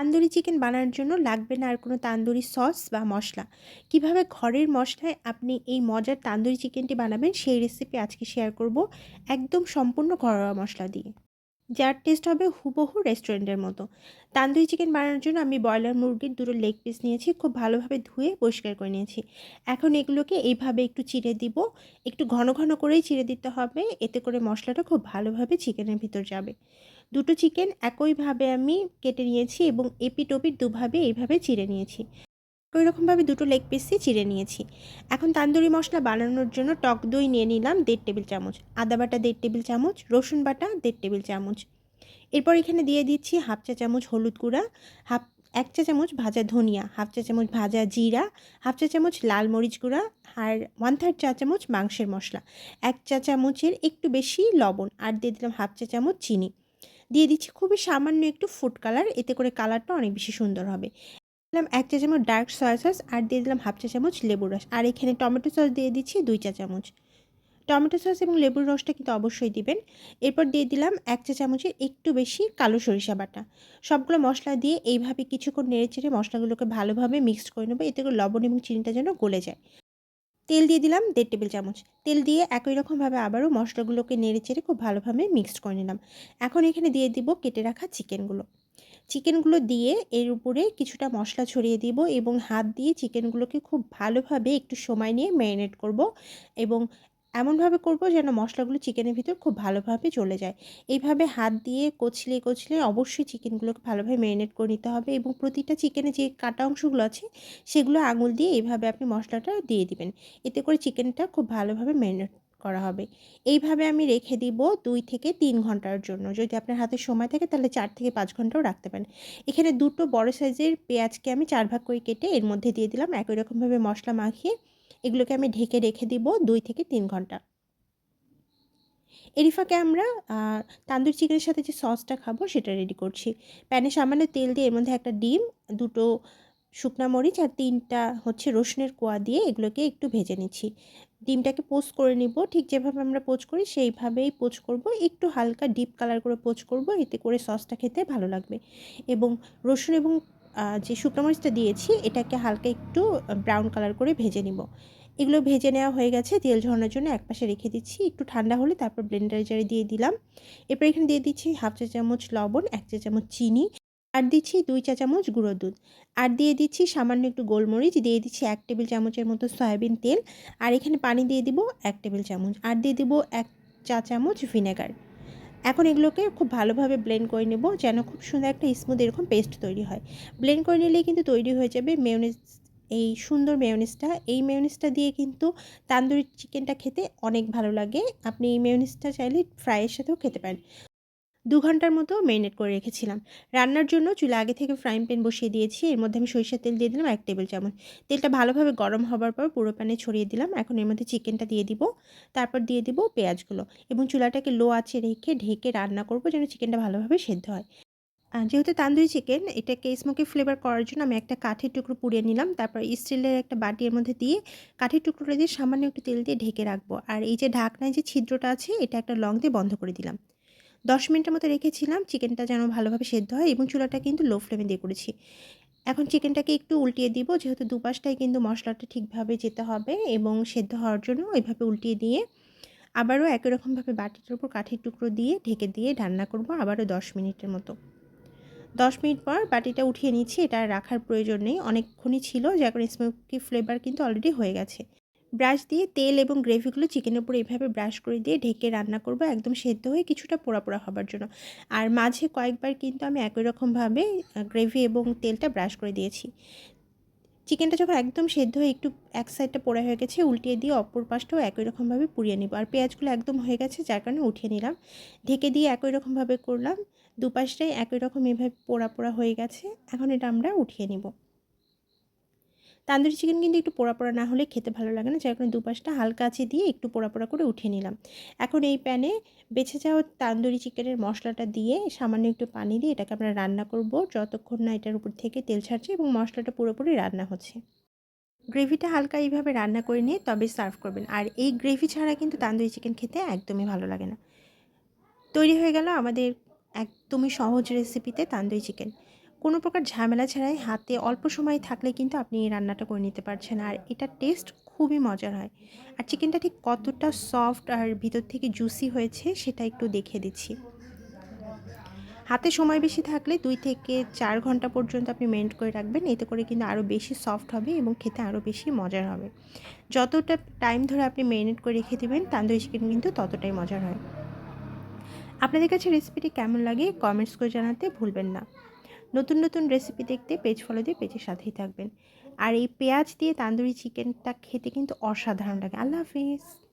Tandoori chicken বানানোর জন্য লাগবে না আর কোনো তান্দুরি সস বা মশলা। কীভাবে ঘরের মশলায় আপনি এই মজার তান্দুরি চিকেনটি বানাবেন সেই রেসিপি আজকে শেয়ার করব একদম সম্পূর্ণ ঘরোয়া মশলা দিয়ে। যার টেস্ট হবে হুবহু রেস্টুরেন্টের মতো। তান্দুরি চিকেন বানানোর জন্য আমি ব্রয়লার মুরগির দুটো লেগ পিস নিয়েছি, খুব ভালোভাবে ধুয়ে পরিষ্কার করে নিয়েছি। এখন এগুলোকে এইভাবে একটু চিড়ে দিব। একটু ঘন ঘন করেই চিড়ে দিতে হবে, এতে করে মশলাটা খুব ভালোভাবে চিকেনের ভিতর যাবে। দুটো চিকেন একইভাবে আমি কেটে নিয়েছি এবং এপিট ওপিট দুভাবে এইভাবে চিড়ে নিয়েছি। ওই রকমভাবে দুটো লেগ পিসই চিড়ে নিয়েছি। এখন তান্দুরি মশলা বানানোর জন্য টক দই নিয়ে নিলাম দেড় টেবিল চামচ, আদা বাটা দেড় টেবিল চামচ, রসুন বাটা দেড় টেবিল চামচ। এরপর এখানে দিয়ে দিচ্ছি হাফ চা চামচ হলুদ গুঁড়া, হাফ, এক চা চামচ ভাজা ধনিয়া, হাফ চা চামচ ভাজা জিরা, হাফ চা চামচ লাল মরিচ গুঁড়া আর ওয়ান থার্ড চা চামচ মাংসের মশলা। এক চা চামচের একটু বেশি লবণ আর দিয়ে দিলাম হাফ চা চামচ চিনি। দিয়ে দিচ্ছি খুবই সামান্য একটু ফুড কালার এতে করে কালারটা অনেক বেশি সুন্দর হবে। দিলাম এক চা চামচ ডার্ক সয়া সস আর দিয়ে দিলাম হাফ চা চামচ লেবুর রস। আর এখানে টমেটো সস দিয়ে দিচ্ছি দুই চা চামচ। টমেটো সস এবং লেবুর রসটা কিন্তু অবশ্যই দিবেন। এরপর দিয়ে দিলাম এক চা চামচের একটু বেশি কালো সরিষা বাটা। সবগুলো মশলা দিয়ে এইভাবে কিছুক্ষণ নেড়ে চেড়ে মশলাগুলোকে ভালোভাবে মিক্সড করে নেব, এতে করে লবণ এবং চিনিটা যেন গলে যায়। তেল দিয়ে দিলাম দেড় টেবিল চামচ। তেল দিয়ে একই রকমভাবে আবারও মশলাগুলোকে নেড়ে চেড়ে খুব ভালোভাবে মিক্সড করে নিলাম। এখন এখানে দিয়ে দিব কেটে রাখা চিকেনগুলো। চিকেনগুলো দিয়ে এর উপরে কিছুটা মশলা ছড়িয়ে দিব এবং হাত দিয়ে চিকেনগুলোকে খুব ভালোভাবে একটু সময় নিয়ে ম্যারিনেট করব এবং এমনভাবে করব যেন মশলাগুলো চিকেনের ভিতর খুব ভালোভাবে চলে যায়। এইভাবে হাত দিয়ে কচলে কচলে অবশ্যই চিকেনগুলোকে ভালোভাবে ম্যারিনেট করে নিতে হবে এবং প্রতিটা চিকেনে যে কাটা অংশগুলো আছে, সেগুলো আঙুল দিয়ে এইভাবে আপনি মশলাটা দিয়ে দিবেন। এতে করে চিকেনটা খুব ভালোভাবে ম্যারিনেট করা হবে। এইভাবে আমি রেখে দিব দুই থেকে তিন ঘণ্টার জন্য। যদি আপনার হাতে সময় থাকে তাহলে চার থেকে পাঁচ ঘন্টাও রাখতে পারেন। এখানে দুটো বড় সাইজের পেঁয়াজকে আমি চার ভাগ করে কেটে এর মধ্যে দিয়ে দিলাম। একই রকমভাবে মশলা মাখিয়ে এগুলোকে আমি ঢেকে রেখে দিব দুই থেকে তিন ঘণ্টা। এরই ফাঁকে আমরা তান্দুর চিকেনের সাথে যে সসটা খাব সেটা রেডি করছি। প্যানে সামান্য তেল দিয়ে এর মধ্যে একটা ডিম, দুটো শুকনা মরিচ আর তিনটা হচ্ছে রসুনের কোয়া দিয়ে এগুলোকে একটু ভেজে নিচ্ছি। ডিমটাকে পোস্ট করে নিব, ঠিক যেভাবে আমরা পোচ করি সেইভাবেই পোচ করব। একটু হালকা ডিপ কালার করে পোচ করব, এতে করে সসটা খেতে ভালো লাগবে। এবং রসুন এবং যে শুকনো মরিচটা দিয়েছি, এটাকে হালকা একটু ব্রাউন কালার করে ভেজে নিব। এগুলো ভেজে নেওয়া হয়ে গেছে, তেল ঝরানোর জন্য একপাশে রেখে দিচ্ছি। একটু ঠান্ডা হলে তারপর ব্লেন্ডার জারে দিয়ে দিলাম। এরপর এখানে দিয়ে দিচ্ছি হাফ চা চামচ লবণ, এক চা চামচ চিনি, আর দিচ্ছি দুই চা চামচ গুঁড়ো দুধ। আর দিয়ে দিচ্ছি সামান্য একটু গোলমরিচ, দিয়ে দিচ্ছি এক টেবিল চামচের মতো সয়াবিন তেল। আর এখানে পানি দিয়ে দিব এক টেবিল চামচ। আর দিয়ে দিব এক চা চামচ ভিনেগার। এখন এগুলোকে খুব ভালোভাবে ব্লেন্ড করে নেব যেন খুব সুন্দর একটা স্মুথ এরকম পেস্ট তৈরি হয়। ব্লেন্ড করে নিলেই কিন্তু তৈরি হয়ে যাবে মেয়নিজ এই সুন্দর মেয়নিজটা এই মেয়নিজটা দিয়ে কিন্তু তান্দুরি চিকেনটা খেতে অনেক ভালো লাগে। আপনি এই মেয়নিজটা চাইলে ফ্রাইয়ের সাথেও খেতে পারেন। দু ঘণ্টার মতো মেরিনেট করে রেখেছিলাম। রান্নার জন্য চুলা আগে থেকে ফ্রাইং প্যান বসিয়ে দিয়েছি। এর মধ্যে আমি সরিষার তেল দিয়ে দিলাম এক টেবিল চামচ। তেলটা ভালোভাবে গরম হবার পর পুরো প্যানে ছড়িয়ে দিলাম। এখন এর মধ্যে চিকেনটা দিয়ে দিব। তারপর দিয়ে দিব পেঁয়াজগুলো এবং চুলাটাকে লো আছে রেখে ঢেকে রান্না করব যেন চিকেনটা ভালোভাবে সেদ্ধ হয়। যেহেতু তান্দুরি চিকেন এটাকে স্মোকি ফ্লেভার করার জন্য আমি একটা কাঠের টুকরো পুড়িয়ে নিলাম। তারপর স্টিলের একটা বাটির মধ্যে দিয়ে কাঠের টুকরোটা দিয়ে সামান্য একটু তেল দিয়ে ঢেকে রাখব। আর এই যে ঢাকনায় যে ছিদ্রটা আছে, এটা একটা লং দিয়ে বন্ধ করে দিলাম। দশ মিনিটের মতো রেখেছিলাম, চিকেনটা যেন ভালোভাবে সেদ্ধ হয় এবং চুলাটা কিন্তু লো ফ্লেমে দিয়ে করেছি। এখন চিকেনটাকে একটু উল্টিয়ে দিব, যেহেতু দুপাশটাই কিন্তু মশলাটা ঠিকভাবে যেতে হবে এবং সেদ্ধ হওয়ার জন্য ওইভাবে উল্টিয়ে দিয়ে আবারও একই রকমভাবে বাটিটার উপর কাঠের টুকরো দিয়ে ঢেকে দিয়ে রান্না করব আবারও দশ মিনিটের মতো। দশ মিনিট পর বাটিটা উঠিয়ে নিচ্ছি, এটা রাখার প্রয়োজন নেই, অনেকক্ষণই ছিল যার কারণে স্মোকি ফ্লেভার কিন্তু অলরেডি হয়ে গেছে। ব্রাশ দিয়ে তেল এবং গ্রেভিগুলো চিকেনের উপর এইভাবে ব্রাশ করে দিয়ে ঢেকে রান্না করব একদম সেদ্ধ হয়ে কিছুটা পোড়া পোড়া হবার জন্য। আর মাঝে কয়েকবার কিন্তু আমি একই রকমভাবে গ্রেভি এবং তেলটা ব্রাশ করে দিয়েছি। চিকেনটা যখন একদম সেদ্ধ হয়ে একটু এক সাইডটা পোড়া হয়ে গেছে, উল্টিয়ে দিয়ে অপর পাশটাও একই রকমভাবে পুড়িয়ে নিব। আর পেঁয়াজগুলো একদম হয়ে গেছে, যার কারণে উঠিয়ে নিলাম। ঢেকে দিয়ে একই রকমভাবে করলাম। দুপাশটাই একই রকম এভাবে পোড়া পোড়া হয়ে গেছে। এখন এটা আমরা উঠিয়ে নিব। তান্দুরি চিকেন কিন্তু একটু পোড়া পোড়া না হলে খেতে ভালো লাগে না। যার কারণে দুপাশটা হালকা আছে দিয়ে একটু পোড়া পোড়া করে উঠিয়ে নিলাম। এখন এই প্যানে বেছে যাওয়া তান্দুরি চিকেনের মশলাটা দিয়ে সামান্য একটু পানি দিয়ে এটাকে আমরা রান্না করব। যতক্ষণ না এটার উপর থেকে তেল ছাড়ছে এবং মশলাটা পুরোপুরি রান্না হচ্ছে। গ্রেভিটা হালকা এইভাবে রান্না করে নিয়ে তবে সার্ভ করবেন। আর এই গ্রেভি ছাড়া কিন্তু তান্দুরি চিকেন খেতে একদমই ভালো লাগে না। তৈরি হয়ে গেল আমাদের একদমই সহজ রেসিপিতে তান্দুরি চিকেন। কোনো প্রকার ঝামেলা ছাড়াই হাতে অল্প সময় থাকলে কিন্তু আপনি এই রান্নাটা করে নিতে পারছেন। আর এটার টেস্ট খুবই মজার হয়। আর চিকেনটা ঠিক কতটা সফট আর ভিতর থেকে জুসি হয়েছে সেটা একটু দেখিয়ে দিচ্ছি। হাতে সময় বেশি থাকলে দুই থেকে চার ঘণ্টা পর্যন্ত আপনি মেরিনেট করে রাখবেন। এতে করে কিন্তু আরও বেশি সফট হবে এবং খেতে আরও বেশি মজার হবে। যতটা টাইম ধরে আপনি মেরিনেট করে রেখে দেবেন, তান্দুরি চিকেন কিন্তু ততটাই মজার হয়। আপনাদের কাছে রেসিপিটি কেমন লাগে? কমেন্টস করে জানাতে ভুলবেন না। নতুন নতুন রেসিপি দেখতে পেজ ফলো দিয়ে পেজের সাথেই থাকবেন। আর এই পেঁয়াজ দিয়ে তান্দুরি চিকেনটা খেতে কিন্তু অসাধারণ লাগে। আল্লাহ হাফিজ।